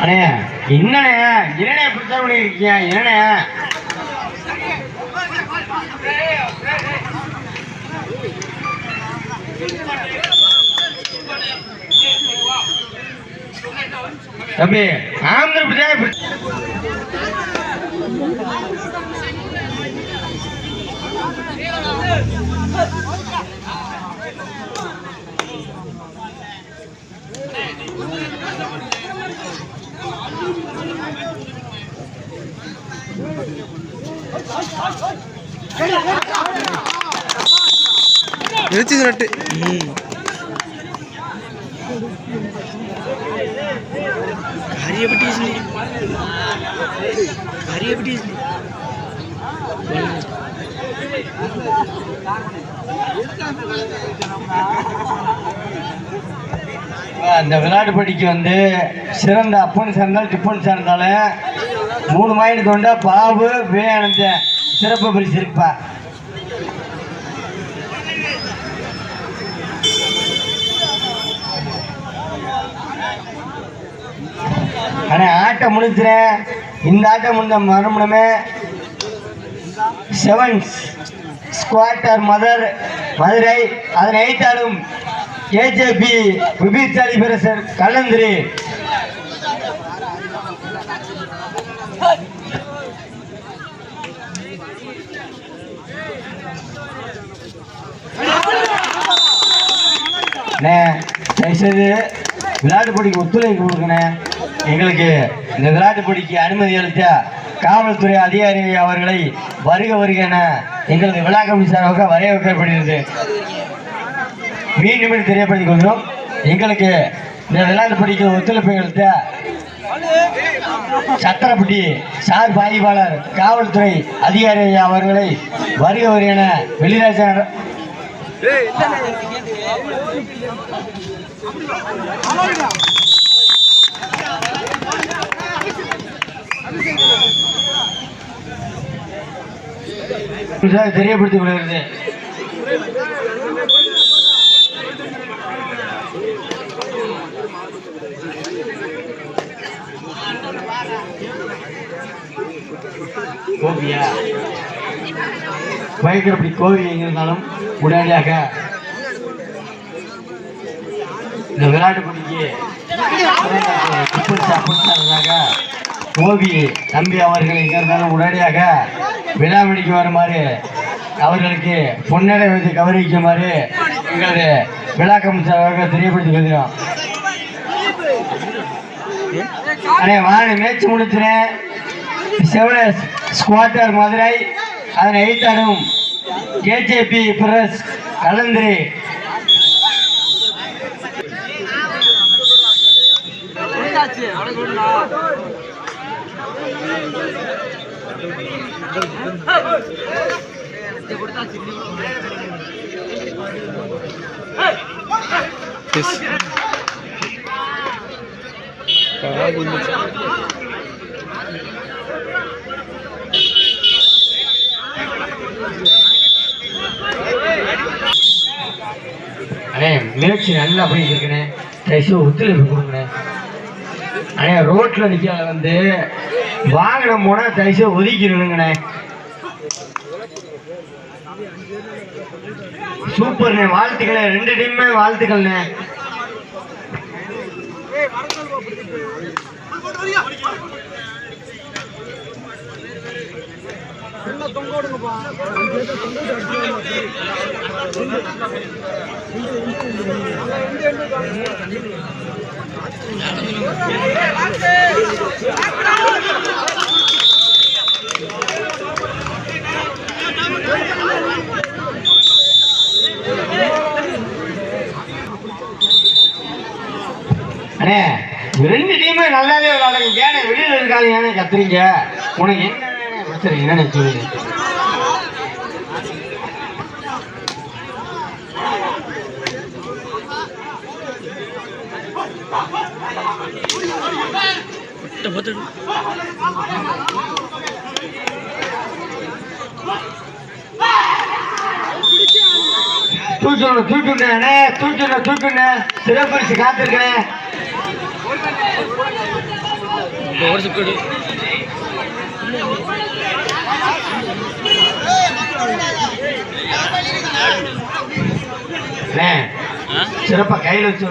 அண்ணே என்னண்ணே? என்னண்ணே இப்படித்தான் பண்ணிருக்கீங்க? என்னண்ணே? தம்பி ஆந்திர பிரதேஷ் நிறுத்தி நட்டு. அந்த விளையாட்டு படிக்கு வந்து சிறந்த அப்பன் சிறந்தாலும் டிப்பன் சிறந்தாலும் மூணு மைண்டு கொண்ட பாபு விவேகானந்தன் சிறப்பு பரிசு இருப்பா அண்ணே ஆட்டம் முடிச்சுறேன் இந்த ஆட்டம் முடிஞ்ச மறுமணமே செவன்ஸ் ஸ்குவாட்டர் மதர் மதுரை. அதனை எய்த்தாடும் கேஜேபி விபீத் பிரசர் கலந்திரி அண்ணே தயவுசெய்து விளையாட்டு போட்டிக்கு ஒத்துழைப்பு கொடுக்கணும் எங்களுக்கு இந்த விளையாட்டு போட்டிக்கு அனுமதி அளித்த காவல்துறை அதிகாரி அவர்களை வருக வருக என எங்களது விழா கமிட்டி சார்பாக வரையறுக்கப்படுகிறது. மீண்டும் மீண்டும் தெரியப்படுத்திக் கொள்கிறோம். எங்களுக்கு இந்த விளையாட்டு போட்டிக்கு ஒத்துழைப்பு அளித்த சத்திரப்பட்டி சார் பாதிப்பாளர் காவல்துறை அதிகாரி அவர்களை வருக வருக என வெளிராஜர் தெரியப்படுத்திக் கொள்கிறது. கோபியா? பயங்கரப்படி கோவி எங்கிருந்தாலும் உடனடியாக இந்த விளையாட்டு போட்டிக்கு கோபி தம்பி அவர்கள் எங்க இருந்தாலும் உடனடியாக விழாமணிக்கு வருமாறு அவர்களுக்கு பொன்னடை வைத்து கௌரவிக்குமாறு எங்களது விழா கமிஷனராக தெரியப்படுத்திக் கொள்கிறோம். அண்ணே வாணி மேய்ச்சி முடிச்சுறேன் செவலஸ் ஸ்குவாட்டர் மதுரை அதனை எய்த்தாடும் கேஜேபி பிரஸ் கலந்திரி. எஸ் அண்ணே முயற்சி நல்லா போயிட்டு இருக்குண்ணே தயவுசெய்து ஒத்துழைப்பு கொடுங்கண்ணே. அண்ணே ரோட்டில் நிற்காத வந்து வாகனம் போனால் தயவுசெய்து ஒதுக்கி சூப்பர்ண்ணே வாழ்த்துக்களே. ரெண்டு டீமுமே வாழ்த்துக்கள்ண்ணே. அண்ணே ரெண்டு டீமே நல்லாவே விளையாடுங்க. ஏன்னா வெளியில இருக்காங்க? ஏன்னா கத்துறீங்க? உனக்கு என்ன பிரச்சனை என்னன்னு சொல்லுங்க பத்து பத்து தூக்கணும் தூக்குண்ணே தூக்கணும் தூக்குண்ணே சிறப்பரிசு காத்திருக்கேன் ஒரு சுக்கடு. சிறப்பா கையில் வச்சு